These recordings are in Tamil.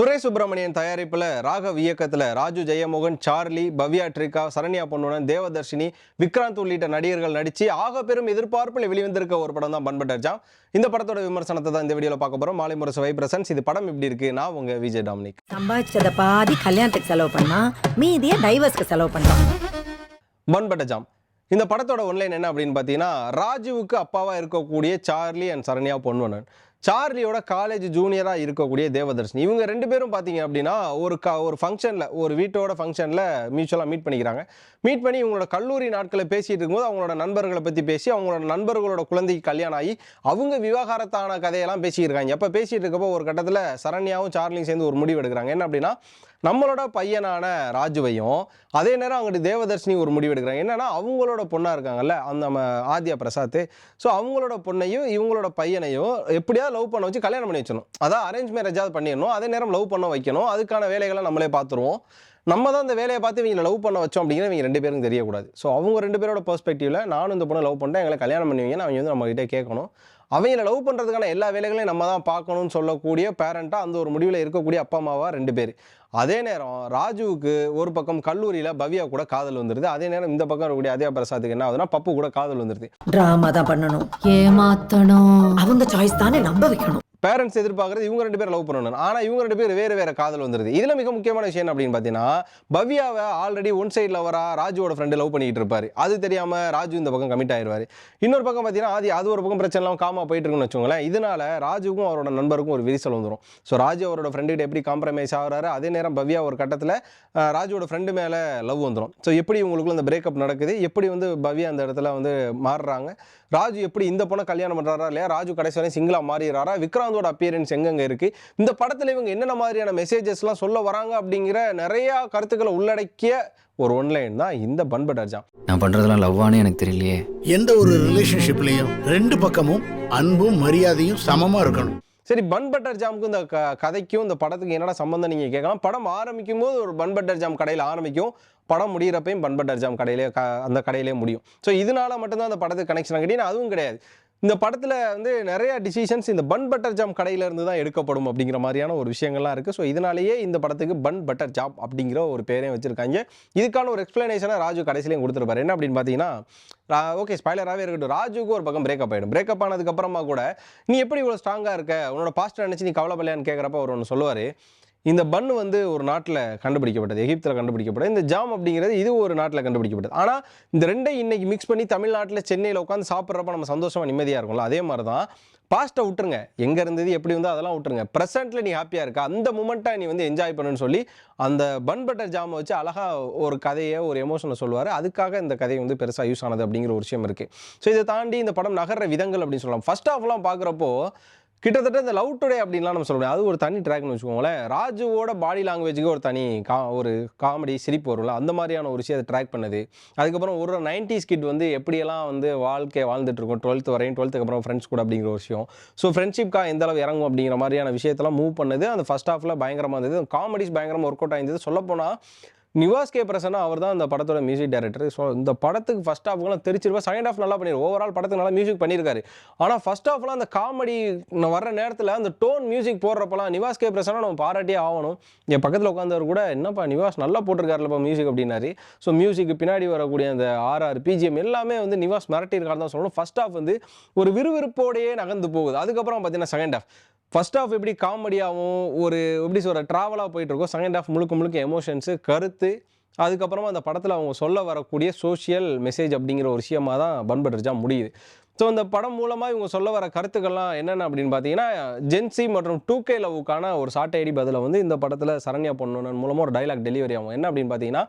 சுரேஷ் சுப்பிரமணியன் தயாரிப்பில் ராகவ் இயக்கத்தில் ராஜு ஜெயமோகன் சார்லி பவ்யா ட்ரிகா சரண்யா பொன்னுடன் தேவதர்ஷினி விக்ராந்த் உள்ளிட்ட நடிகர்கள் நடித்து ஆக பெரும் எதிர்பார்ப்பில் வெளிவந்திருக்க ஒரு படம் தான் பண்பட்டர்ஜாம் இந்த படத்தோட விமர்சனத்தை தான் இந்த வீடியோவில் பார்க்க போகிறோம் மாலை முரசு வை பிரசன்ஸ். இது படம் இப்படி இருக்கு. நான் உங்க விஜய் டாமினிக். சம்பாதிச்சத பாதி கல்யாணத்துக்கு செலவு பண்ணா மீதியை டைவர்ஸ்க்கு செலவு பண்றான் பண்பட்டஜாம் இந்த படத்தோட ஒன்லைன் என்ன அப்படின்னு பார்த்தீங்கன்னா ராஜுவுக்கு அப்பாவா இருக்கக்கூடிய சார்லி அண்ட் சரண்யா பொன்வனன் சார்லியோட காலேஜ் ஜூனியராக இருக்கக்கூடிய தேவதர்ஷினி. இவங்க ரெண்டு பேரும் பார்த்தீங்க அப்படின்னா ஒரு க ஒரு ஃபங்க்ஷனில் ஒரு வீட்டோட ஃபங்க்ஷனில் மியூச்சுவலாக மீட் பண்ணிக்கிறாங்க. மீட் பண்ணி இவங்களோட கல்லூரி நாட்களை பேசிகிட்டு இருக்கும்போது அவங்களோட நண்பர்களை பற்றி பேசி அவங்களோட நண்பர்களோட குழந்தைக்கு கல்யாணம் ஆகி அவங்க விவகாரத்தான கதையெல்லாம் பேசியிருக்காங்க எப்போ பேசிகிட்டு இருக்கப்போ ஒரு கட்டத்தில் சரண்யாவும் சார்லியும் சேர்ந்து ஒரு முடிவு எடுக்கிறாங்க. என்ன அப்படின்னா நம்மளோட பையனான ராஜுவையும் அதே நேரம் அங்கிட்டு தேவதர்ஷினி ஒரு முடிவு எடுக்கிறாங்க. என்னன்னா அவங்களோட பொண்ணாக இருக்காங்கல்ல அந்த நம்ம ஆத்யா பிரசாத் ஸோ அவங்களோட பொண்ணையும் இவங்களோட பையனையும் எப்படியாவது லவ் பண்ண வச்சு கல்யாணம் பண்ணி வச்சிடணும். அதான் அரேஞ்ச் மேரேஜாவது பண்ணிடணும். அதே நேரம் லவ் பண்ண வைக்கணும். அதுக்கான வேலைகளை நம்மளே பார்த்துருவோம் நம்ம தான் இந்த வேலையை பார்த்து இவங்களை லவ் பண்ண வச்சோம் அப்படிங்கிறது இவங்க ரெண்டு பேருக்கும் தெரியக்கூடாது. ஸோ அவங்க ரெண்டு பேரோட பெர்ஸ்பெக்டிவில் நானும் இந்த பொண்ணை லவ் பண்ணிட்டேன். எங்களை கல்யாணம் பண்ணுவீங்கன்னு அவங்க வந்து நம்மகிட்டே கேட்கணும். அவங்கள லவ் பண்ணுறதுக்கான எல்லா வேலைகளையும் நம்ம தான் பார்க்கணும்னு சொல்லக்கூடிய பேரண்ட்டாக அந்த ஒரு முடிவில் இருக்கக்கூடிய அப்பா அம்மாவா ரெண்டு பேர். அதே நேரம் ராஜுவுக்கு ஒரு பக்கம் கல்லூரியில் பவ்யா கூட காதல் வந்துருது. அதே நேரம் இந்த பக்கம் இருக்கக்கூடிய அதே பிரசாத்துக்கு என்ன ஆகுதுன்னா பப்பு கூட காதல் வந்துருது. டிராமா தான் பண்ணணும். ஏமாத்தணும். அவங்க சாய்ஸ் தானே நம்ப வைக்கணும். பேரண்ட்ஸ் எதிர்பார்க்குறது இவங்க ரெண்டு பேரும் லவ் பண்ணணும் ஆனால் இவங்க ரெண்டு பேர் வேறு வேறு காதல் வந்துருது. இதில் மிக முக்கியமான விஷயம் அப்படின்னு பார்த்தீங்கன்னா பவ்யாவை ஆல்ரெடி ஒன் சைட் லவராக ராஜுவோட ஃப்ரெண்டு லவ் பண்ணிகிட்டு இருப்பார். அது தெரியாமல் ராஜு இந்த பக்கம் கமிட் ஆயிடுவார் இன்னொரு பக்கம் பார்த்தீங்கன்னா அது அது ஒரு பக்கம் பிரச்சனை இல்லாமல் காமா போயிட்டு இருக்குன்னு வச்சுக்கோங்களேன். இதனால் ராஜுக்கும் அவரோட நண்பருக்கும் ஒரு விரிசல் வந்துடும் ஸோ ராஜு அவரோட ஃப்ரெண்டுகிட்ட எப்படி காம்ப்ரமைஸ் ஆகிறாரு அதே நேரம் பவ்யா ஒரு கட்டத்தில் ராஜுவோட ஃப்ரெண்டு மேலே லவ் வந்துடும் ஸோ எப்படி இவங்களுக்குள்ள அந்த பிரேக்கப் நடக்குது? எப்படி வந்து பவ்யா அந்த இடத்துல வந்து மாறுறாங்க? ராஜு எப்படி இந்த பொண்ணை கல்யாணம் பண்ணுறாரா இல்லையா? ராஜு கடைசி வரையும் சிங்கிளாக மாறிடுறாரா? விக்ராந்தோட அப்பியரன்ஸ் எங்கெங்க இருக்கு? இந்த படத்தில் இவங்க என்னென்ன மாதிரியான மெசேஜஸ்லாம் சொல்ல வராங்க அப்படிங்கிற நிறைய கருத்துக்களை உள்ளடக்கிய ஒரு ஒன்லைன் தான் இந்த பண்படர்ஜாம் நான் பண்றதெல்லாம் லவ்வானே எனக்கு தெரியலையே. எந்த ஒரு ரிலேஷன்ஷிப்லயும் ரெண்டு பக்கமும் அன்பும் மரியாதையும் சமமா இருக்கணும். சரி பன் பட்டர் ஜாமுக்கும் இந்த கதைக்கும் இந்த படத்துக்கு என்னடா சம்மந்தம் நீங்கள் கேட்கலாம். படம் ஆரம்பிக்கும் போது ஒரு பன் பட்டர் ஜாம் கடையில் ஆரம்பிக்கும். படம் முடியிறப்பையும் பன் பட்டர் ஜாம் கடையிலே க அந்த கடையிலே முடியும். ஸோ இதனால மட்டும்தான் அந்த படத்துக்கு கனெக்ஷன் கேட்டீங்கன்னா அதுவும் கிடையாது. இந்த படத்தில் வந்து நிறைய டிசிஷன்ஸ் இந்த பன் பட்டர் ஜாம் கடையிலேருந்து தான் எடுக்கப்படும் அப்படிங்கிற மாதிரியான ஒரு விஷயங்கள்லாம் இருக்குது ஸோ இதனாலேயே இந்த படத்துக்கு பன் பட்டர் ஜாப் அப்படிங்கிற ஒரு பேரையும் வச்சுருக்காங்க. இதுக்கான ஒரு எக்ஸ்ப்ளனேஷனை ராஜு கடைசிலையும் கொடுத்துருப்பாரு. என்ன அப்படின்னு பார்த்தீங்கன்னா ஓகே ஸ்பைலராகவே இருக்கட்டும். ராஜுக்கு ஒரு பக்கம் பிரேக்கப் ஆகிடும் பிரேக்கப் ஆனதுக்கப்புறமா கூட நீ எப்படி இவ்வளோ ஸ்ட்ராங்காக இருக்க? உன்னோட பாஸ்ட் நினச்சி நீ கவலைப்படலையான்னு கேட்குறப்ப அவர் ஒன்று சொல்லுவார். இந்த பன் வந்து ஒரு நாட்டில் கண்டுபிடிக்கப்பட்டது எகிப்தில் கண்டுபிடிக்கப்பட்டது. இந்த ஜாம் அப்படிங்கிறது இது ஒரு நாட்டில் கண்டுபிடிக்கப்பட்டது. ஆனால் இந்த ரெண்டை இன்றைக்கி மிக்ஸ் பண்ணி தமிழ்நாட்டில் சென்னையில் உட்காந்து சாப்பிட்றப்ப நம்ம சந்தோஷமாக நிம்மதியாக இருக்கும்ல? அதே மாதிரி தான் பாஸ்ட்டை விட்டுருங்க. எங்கே இருந்தது எப்படி வந்து அதெல்லாம் விட்டுருங்க. ப்ரெசென்ட்டில் நீ ஹாப்பியாக இருக்க. அந்த மூமெண்ட்டை நீ வந்து என்ஜாய் பண்ணுன்னு சொல்லி அந்த பன் பட்டர் ஜாமை வச்சு அழகாக ஒரு கதையை ஒரு எமோஷனை சொல்லுவார். அதுக்காக இந்த கதை வந்து பெருசாக யூஸ் ஆனது அப்படிங்கிற ஒரு விஷயம் இருக்குது ஸோ இதை தாண்டி இந்த படம் நகர்ற விதங்கள் அப்படின்னு சொல்லலாம். ஃபர்ஸ்ட் ஆஃப்லாம் பார்க்குறப்போ கிட்டத்தட்ட இந்த லவ் டுடே அப்படின்லாம் நம்ம சொல்ல முடியாது. அது ஒரு தனி ட்ராக்னு வச்சுக்கோங்களேன். ராஜுவோட பாடி லாங்குவேஜுக்கு ஒரு தனி கா ஒரு காமெடி சிரிப்பு வரும்ல அந்த மாதிரியான ஒரு விஷயத்தை ட்ராக் பண்ணுது. அதுக்கப்புறம் ஒரு நைன்டிஸ் கிட் வந்து எப்படியெல்லாம் வந்து வாழ்க்கை வாழ்ந்துட்டு இருக்கும்? டுவெல்த் வரையும் டுவெல்த்துக்கு அப்புறம் ஃப்ரெண்ட்ஸ் கூட அப்படிங்கிற ஒரு விஷயம். ஸோ ஃப்ரெண்ட்ஷிப்காக எந்த அளவு இறங்கும் அப்படிங்கிற மாதிரியான விஷயத்தெல்லாம் மூவ் பண்ணுது. அந்த ஃபஸ்ட் ஹாஃபில் பயங்கரமாக இருந்தது. காமெடிஸ் பயங்கரமாக ஒர்க் அவுட் ஆயிருந்தது சொல்லப்போனால் நிவாஸ் கே. பிரசன்னா அவர் தான் அந்த படத்தோட மியூசிக் டைரக்டர் ஸோ இந்த படத்துக்கு ஃபஸ்ட் ஹாஃப்லாம் தெரிச்சிருப்பா. செகண்ட் ஹாஃப் நல்லா பண்ணிடுவோம் ஓவரால் படத்துக்கு நல்லா மியூசிக் பண்ணியிருக்காரு ஆனால் ஃபஸ்ட் ஹாஃப்லாம் அந்த காமெடி வர நேரத்தில் அந்த டோன் மியூசிக் போடுறப்பலாம் நிவாஸ் கே. பிரசன்னா நம்ம பாராட்டியே ஆகணும். என் பக்கத்தில் உட்காந்தவர் கூட என்னப்பா நிவாஸ் நல்லா போட்டிருக்காருலப்பா மியூசிக் அப்படின்னாரு. ஸோ மியூசிக்கு பின்னாடி வரக்கூடிய அந்த ஆர்ஆர் பிஜிஎம் எல்லாமே வந்து நிவாஸ் மிரட்டியிருக்காரு தான் சொல்லணும். ஃபஸ்ட் ஹாஃப் வந்து ஒரு விறுவிறுப்போடையே நகர்ந்து போகுது. அதுக்கப்புறம் பார்த்தீங்கன்னா செகண்ட் ஹாஃப் ஃபர்ஸ்ட் ஆஃப் எப்படி காமெடியாகவும் ஒரு எப்படி சொல்கிற ட்ராவலாக போயிட்டுருக்கோம் செகண்ட் ஆஃப் முழுக்க முழுக்க எமோஷன்ஸு கருத்து அதுக்கப்புறமா அந்த படத்தில் அவங்க சொல்ல வரக்கூடிய சோஷியல் மெசேஜ் அப்படிங்கிற ஒரு விஷயமாக தான் பண்பட்டுருச்சா முடியுது. ஸோ அந்த படம் மூலமாக இவங்க சொல்ல வர கருத்துக்கள்லாம் என்னென்ன அப்படின்னு பார்த்தீங்கன்னா ஜென்சி மற்றும் டூ கே லவ்வுக்கான ஒரு சாட்டை ஐடி பதில வந்து இந்த படத்தில் சரண்யா பொண்ணு மூலமாக ஒரு டைலாக் டெலிவரி ஆகும். என்ன அப்படின்னு பார்த்தீங்கன்னா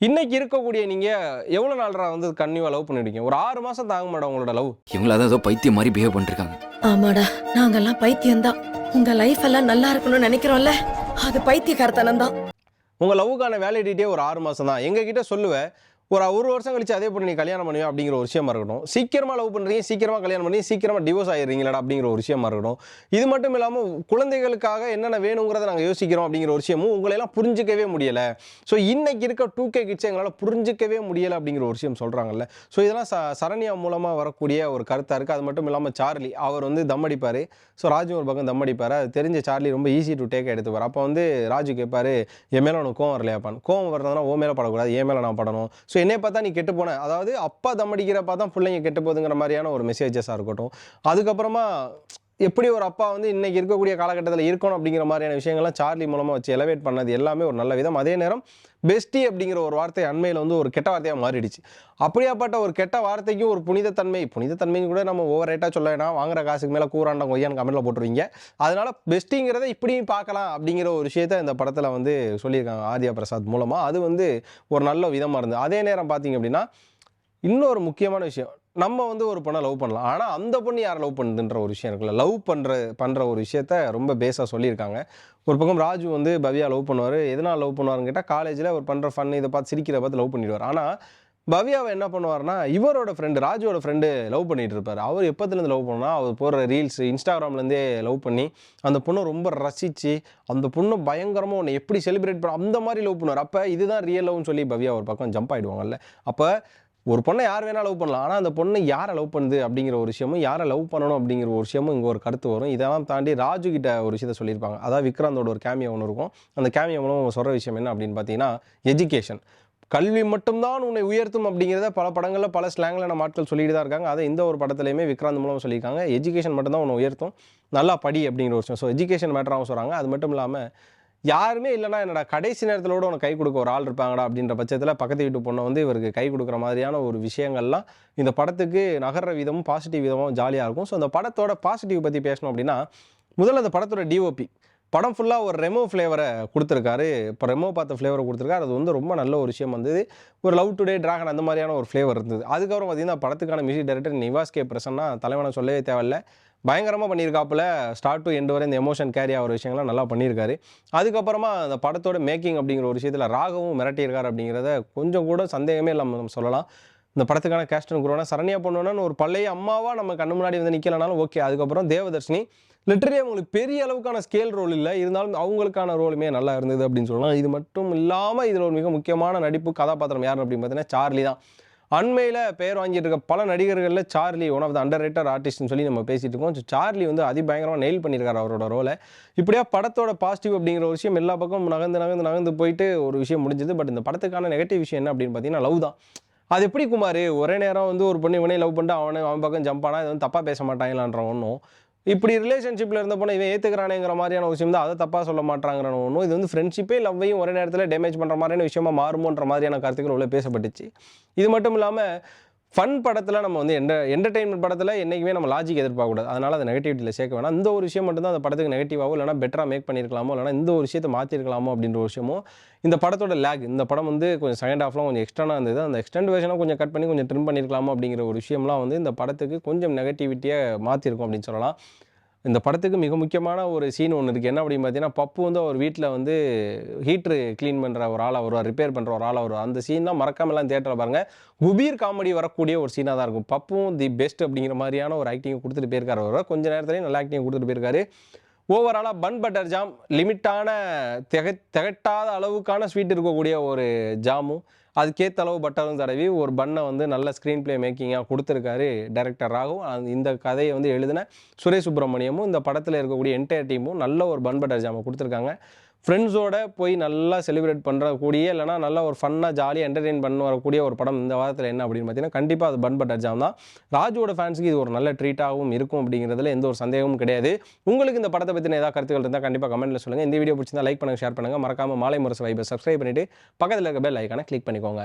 இன்னைக்கு இருக்கக்கூடிய நீங்கள் எவ்வளோ நாள்ரா வந்து கன்னியூவாக லவ் பண்ணிருக்கீங்க? ஒரு ஆறு மாதம் தாங்க மாட்டோம் உங்களோட லவ் இவங்கள ஏதோ பைத்தியம் மாதிரி பிஹேவ் பண்ணிருக்காங்க. ஆமாடா நாங்கெல்லாம் பைத்தியம்தான். உங்க லைஃப் எல்லாம் நல்லா இருக்கணும்னு நினைக்கிறோம்ல? அது பைத்தியக்காரத்தனம் தான் உங்கள் லவ்வுக்கான வேலிடிட்டே ஒரு ஆறு மாதம் தான் எங்ககிட்ட சொல்லுவேன் ஒரு ஒரு வருஷம் கழிச்சு அதே பொண்ணு நீ கல்யாணம் பண்ணுவியா அப்படிங்கிற ஒரு விஷயமா இருக்கட்டும். சீக்கிரமாக லவ் பண்ணுறீங்க சீக்கிரமாக கல்யாணம் பண்ணி சீக்கிரமாக டிவோர்ஸ் ஆயிடுறீங்களா அப்படிங்கிற ஒரு விஷயமா இருக்கட்டும். இது மட்டும் இல்லாமல் குழந்தைகளுக்காக என்னென்ன வேணுங்கிறத நாங்கள் யோசிக்கிறோம் அப்படிங்கிற ஒரு விஷயமும் உங்களையெல்லாம் புரிஞ்சிக்கவே முடியலை. ஸோ இன்னைக்கு இருக்க டூ கே கிட்ஸ் எங்களால் புரிஞ்சிக்கவே முடியலை அப்படிங்கிற ஒரு விஷயம் சொல்கிறாங்கல்ல ஸோ இதெல்லாம் ச சரண்யா மூலமாக வரக்கூடிய ஒரு கருத்தாக இருக்குது அது மட்டும் இல்லாமல் சார்லி அவர் வந்து தம் அடிப்பார். ஸோ ராஜு ஒரு பக்கம் தம் அடிப்பார். அது தெரிஞ்ச சார்லி ரொம்ப ஈஸி டு டேக் எடுத்துப்பார் அப்போ வந்து ராஜு கேட்பார் என் மேலே உனக்கு கோவம் வரலையாப்பான் கோவம் வரதுனா ஓ மேலே படக்கூடாது என் மேலே நான் படணும். ஸோ என்னை பார்த்தா நீ கெட்டு போன. அதாவது அப்பா தம்மடிக்கிறப்ப தான் பிள்ளைங்க கெட்டு போகுதுங்கிற மாதிரியான ஒரு மெசேஜஸாக இருக்கட்டும். அதுக்கப்புறமா எப்படி ஒரு அப்பா வந்து இன்னைக்கு இருக்கக்கூடிய காலகட்டத்தில் இருக்கணும் அப்படிங்கிற மாதிரியான விஷயங்கள்லாம் சார்லி மூலமாக வச்சு எலவேட் பண்ணது எல்லாமே ஒரு நல்ல விதம். அதே நேரம் பெஸ்டி அப்படிங்கிற ஒரு வார்த்தை அண்மையில் வந்து ஒரு கெட்ட வார்த்தையாக மாறிடுச்சு. அப்படியாப்பட்ட ஒரு கெட்ட வார்த்தைக்கும் ஒரு புனிதத்தன்மை புனிதத்தன்மையும் கூட நம்ம ஓவர் ரேட்டாக சொல்ல வேணாம். வாங்குற காசுக்கு மேலே கூறாண்டம் கொய்யான்னு கமெண்ட்டில் போட்டுருவீங்க அதனால் பெஸ்ட்டிங்கிறத இப்படியும் பார்க்கலாம் அப்படிங்கிற ஒரு விஷயத்த இந்த படத்தில் வந்து சொல்லியிருக்காங்க ஆதியா பிரசாத் மூலமாக அது வந்து ஒரு நல்ல விதமாக இருந்தது. அதே நேரம் பார்த்தீங்க அப்படின்னா இன்னொரு முக்கியமான விஷயம். நம்ம வந்து ஒரு பொண்ணை லவ் பண்ணலாம். ஆனால் அந்த பொண்ணு யாரை லவ் பண்ணுதுன்ற ஒரு விஷயம் இருக்குல்ல? லவ் பண்ணுற பண்ணுற ஒரு விஷயத்த ரொம்ப பேஸாக சொல்லியிருக்காங்க. ஒரு பக்கம் ராஜு வந்து பவ்யா லவ் பண்ணுவார். எதனால் லவ் பண்ணுவாருன்னு கேட்டால் காலேஜில் அவர் பண்ணுற ஃபன் இதை பார்த்து சிரிக்கிறத பார்த்து லவ் பண்ணிடுவார். ஆனால் பவ்யாவை என்ன பண்ணுவார்னா இவரோட ஃப்ரெண்டு ராஜுவோட ஃப்ரெண்டு லவ் பண்ணிட்டு இருப்பார். அவர் எப்போத்துலேருந்து லவ் பண்ணா அவர் போடுற ரீல்ஸ் இன்ஸ்டாகிராம்லேருந்தே லவ் பண்ணி அந்த பொண்ணை ரொம்ப ரசித்து அந்த பொண்ணு பயங்கரமாக உன்னை எப்படி செலிப்ரேட் பண்ண அந்த மாதிரி லவ் பண்ணுவார். அப்போ இதுதான் ரியல் லவ்னு சொல்லி பவ்யா ஒரு பக்கம் ஜம்ப் ஆகிடுவாங்கல்ல அப்போ ஒரு பொண்ணை யார் வேணால் லவ் பண்ணலாம். ஆனால் அந்த பொண்ணு யாரை லவ் பண்ணுது அப்படிங்கிற ஒரு விஷயமும் யாரை லவ் பண்ணணும் அப்படிங்கிற ஒரு விஷயமும் இங்கே ஒரு கருத்து வரும். இதெல்லாம் தாண்டி ராஜு கிட்ட ஒரு விஷயத்த சொல்லியிருப்பாங்க. அதாவது விக்ராந்தோட ஒரு கேமியா ஒன்று இருக்கும். அந்த கேமியா மூலம் அவங்க சொல்கிற விஷயம் என்ன அப்படின்னு பார்த்தீங்கன்னா எஜுகேஷன் கல்வி மட்டும்தான் உன்னை உயர்த்தும் அப்படிங்கிறத பல படங்களில் பல ஸ்லாங்கில் நம்ம ஆட்கள் சொல்லிட்டு தான் இருக்காங்க. அதை இந்த ஒரு படத்துலையுமே விக்ராந்த் மூலம் சொல்லியிருக்காங்க. எஜுகேஷன் மட்டும்தான் உன்னை உயர்த்தும். நல்லா படி அப்படிங்கிற ஒரு விஷயம். ஸோ எஜுகேஷன் மேட்டராகவும் சொல்கிறாங்க அது மட்டும் இல்லாமல் யாருமே இல்லைனா என்னடா கடைசி நேரத்தில் கூட உனக்கு கை கொடுக்க ஒரு ஆள் இருப்பாங்கடா அப்படின்ற பட்சத்தில் பக்கத்து வீட்டு பொண்ணை வந்து இவருக்கு கை கொடுக்குற மாதிரியான ஒரு விஷயங்கள்லாம் இந்த படத்துக்கு நகர்ற விதமும் பாசிட்டிவ் விதமும் ஜாலியாக இருக்கும். ஸோ அந்த படத்தோட பாசிட்டிவ் பற்றி பேசணும் அப்படின்னா முதல்ல அந்த படத்தோட டிஓபி படம் ஃபுல்லாக ஒரு ரெமோ ஃப்ளேவரை கொடுத்துருக்காரு. இப்போ ரெமோ பார்த்த ஃப்ளேவரை கொடுத்துருக்காரு. அது வந்து ரொம்ப நல்ல ஒரு விஷயம் வந்தது. ஒரு லவ் டுடே ட்ராகன் அந்த மாதிரியான ஒரு ஃப்ளேவர் இருந்தது. அதுக்கப்புறம் பார்த்தீங்கன்னா படத்துக்கான music director Nivas K Prasanna தலைவனை சொல்லவே தேவையில்ல. பயங்கரமாக பண்ணியிருக்காப்புல. ஸ்டார்ட் டு எண்டு வரை இந்த எமோஷன் கேரி ஆகிற விஷயங்கள்லாம் நல்லா பண்ணியிருக்காரு. அதுக்கப்புறமா அந்த படத்தோட மேக்கிங் அப்படிங்கிற ஒரு விஷயத்தில் ராகவும் மிரட்டியிருக்காரு அப்படிங்கிறத கொஞ்சம் கூட சந்தேகமே இல்லாமல் நம்ம சொல்லலாம். இந்த படத்துக்கான கேஸ்டன் குரோனா சரண்யா பண்ணுவோன்னு ஒரு பழைய அம்மாவாக நம்ம கண்ணு முன்னாடி வந்து நிற்கலனாலும் ஓகே அதுக்கப்புறம் தேவதர்ஷினி லிட்டரலி அவங்களுக்கு பெரிய அளவுக்கான ஸ்கேல் ரோல் இல்லை. இருந்தாலும் அவங்களுக்கான ரோலுமே நல்லா இருந்தது அப்படின்னு சொல்லலாம். இது மட்டும் இல்லாமல் இதில் ஒரு மிக முக்கியமான நடிப்பு கதாபாத்திரம் யார் அப்படின்னு பார்த்தீங்கன்னா சார்லி தான். அண்மையில் பேர் வாங்கிட்டு இருக்க பல நடிகர்களில் Charlie one of the underrated ஆர்டிஸ்ட்னு சொல்லி நம்ம பேசிட்டு இருக்கோம். ஸோ சார்லி வந்து அதிபயங்கரமாக நெயில் பண்ணியிருக்காரு அவரோட ரோலை இப்படியா படத்தோட பாசிட்டிவ் அப்படிங்கிற ஒரு விஷயம் எல்லா பக்கமும் நகர்ந்து நகர்ந்து நகர்ந்து போயிட்டு ஒரு விஷயம் முடிஞ்சது. பட் இந்த படத்துக்கான நெகட்டிவ் விஷயம் என்ன அப்படின்னு பார்த்தீங்கன்னா லவ் தான். அது எப்படி குமார்? ஒரே நேரம் வந்து ஒரு பொண்ணு இவனே லவ் பண்ணிட்டு அவனை அவன் பக்கம் ஜம்ப் ஆனால் இது வந்து தப்பாக பேச மாட்டாங்களான்ற ஒன்றும் இப்படி ரிலேஷன்ஷிப்பில் இருந்த போனால் இவன் ஏற்றுக்கிறானேங்கிற மாதிரியான விஷயம் தான் அதை தப்பாக சொல்ல மாட்டாங்கிற ஒன்றும் இது வந்து ஃப்ரெண்ட்ஷிப்பே லவ்வையும் ஒரே நேரத்தில் டேமேஜ் பண்ணுற மாதிரியான விஷயமா மாறுமோன்ற மாதிரியான கருத்துக்கள் உள்ள பேசப்பட்டுச்சு. இது மட்டும் இல்லாமல் ஃபன் படத்தில் நம்ம வந்து என்ட என்டர்டெயின்மெண்ட் படத்தில் என்றைக்குமே நம்ம லாஜிக் எதிர்பார்க்கக்கூடாது. அதனால் அதை நெகட்டிவிட்டியில் சேர்க்க வேணாம். இந்த ஒரு விஷயம் மட்டும்தான் அந்த படத்துக்கு நெகட்டிவாகவோ இல்லைனா பெட்டராக மேக் பண்ணியிருக்கலாமோ இல்லைனா இந்த ஒரு விஷயத்தை மாற்றிருக்கலாமோ அப்படின்ற ஒரு விஷயமும் இந்த படத்தோட லேக் இந்த படம் வந்து கொஞ்சம் செகண்ட் ஆஃப்லாம் கொஞ்சம் எக்ஸ்டர்னாக இருந்தது. அந்த எக்ஸ்டெண்ட் வேஷனாக கொஞ்சம் கட் பண்ணி கொஞ்சம் ட்ரிம் பண்ணியிருக்கலாமோ அப்படிங்கிற ஒரு விஷயம்லாம் வந்து இந்த படத்துக்கு கொஞ்சம் நெகட்டிவிட்டியை மாற்றிருக்கும் அப்படின்னு சொல்லலாம். இந்த படத்துக்கு மிக முக்கியமான ஒரு சீன் ஒன்று இருக்குது என்ன அப்படின்னு பார்த்தீங்கன்னா பப்பு வந்து அவர் வீட்டில் வந்து ஹீட்ரு க்ளீன் பண்ணுற ஒரு ஆளாக வருவார் ரிப்பேர் பண்ணுற ஒரு ஆளாக வருவார். அந்த சீன் தான் மறக்காமலாம் தேட்டரில் பாருங்கள் குபீர் காமெடி வரக்கூடிய ஒரு சீனாக தான் இருக்கும். பப்பும் தி பெஸ்ட் அப்படிங்கிற மாதிரியான ஒரு ஆக்டிங் கொடுத்துட்டு போயிருக்காரு அவர். கொஞ்ச நேரத்துலேயும் நல்ல ஆக்டிங் கொடுத்துட்டு போயிருக்காரு. ஓவராலாக பன் பட்டர் ஜாம் லிமிட்டான திக திகட்டாத அளவுக்கான ஸ்வீட் இருக்கக்கூடிய ஒரு ஜாமும் அதுக்கேற்ற அளவு பட்டரும் தடவி ஒரு பண்ணை வந்து நல்ல ஸ்க்ரீன் ப்ளே மேக்கிங்காக கொடுத்துருக்காரு டைரக்டர் ராகவும். அந்த- இந்த கதையை வந்து எழுதின சுரேஷ் சுப்பிரமணியமும் இந்த படத்தில் இருக்கக்கூடிய என்டையர் டீமும் நல்ல ஒரு பன் பட்டர் ஜாமை கொடுத்துருக்காங்க. ஃப்ரெண்ட்ஸோட போய் நல்லா செலிப்ரேட் பண்ணுறக்கூடிய இல்லைனா நல்லா ஒரு ஃபன்னாக ஜாலியாக என்டர்டெயின் பண்ண வரக்கூடிய ஒரு படம் இந்த வாரத்தில் என்ன அப்படின்னு பார்த்தீங்கன்னா கண்டிப்பாக அது பன் பட்டர் ஜாம் தான். ராஜுவோட ஃபேன்ஸுக்கு இது ஒரு நல்ல ட்ரீட்டாகவும் இருக்கும் அப்படிங்கிறதுல எந்த ஒரு சந்தேகமும் கிடையாது. உங்களுக்கு இந்த படத்தை பற்றின ஏதாவது கருத்துக்கள் இருந்தால் கண்டிப்பாக கமெண்ட்டில் சொல்லுங்கள் இந்த வீடியோ பிடிச்சிருந்தா லைக் பண்ணுங்கள் ஷேர் பண்ணுங்கள் மறக்காமல் மாலை முரசு வைப்பை சப்ஸ்கிரைப் பண்ணிவிட்டு பக்கத்தில் இருக்க பெல் ஐக்கானை கிளிக் பண்ணிக்கோங்க.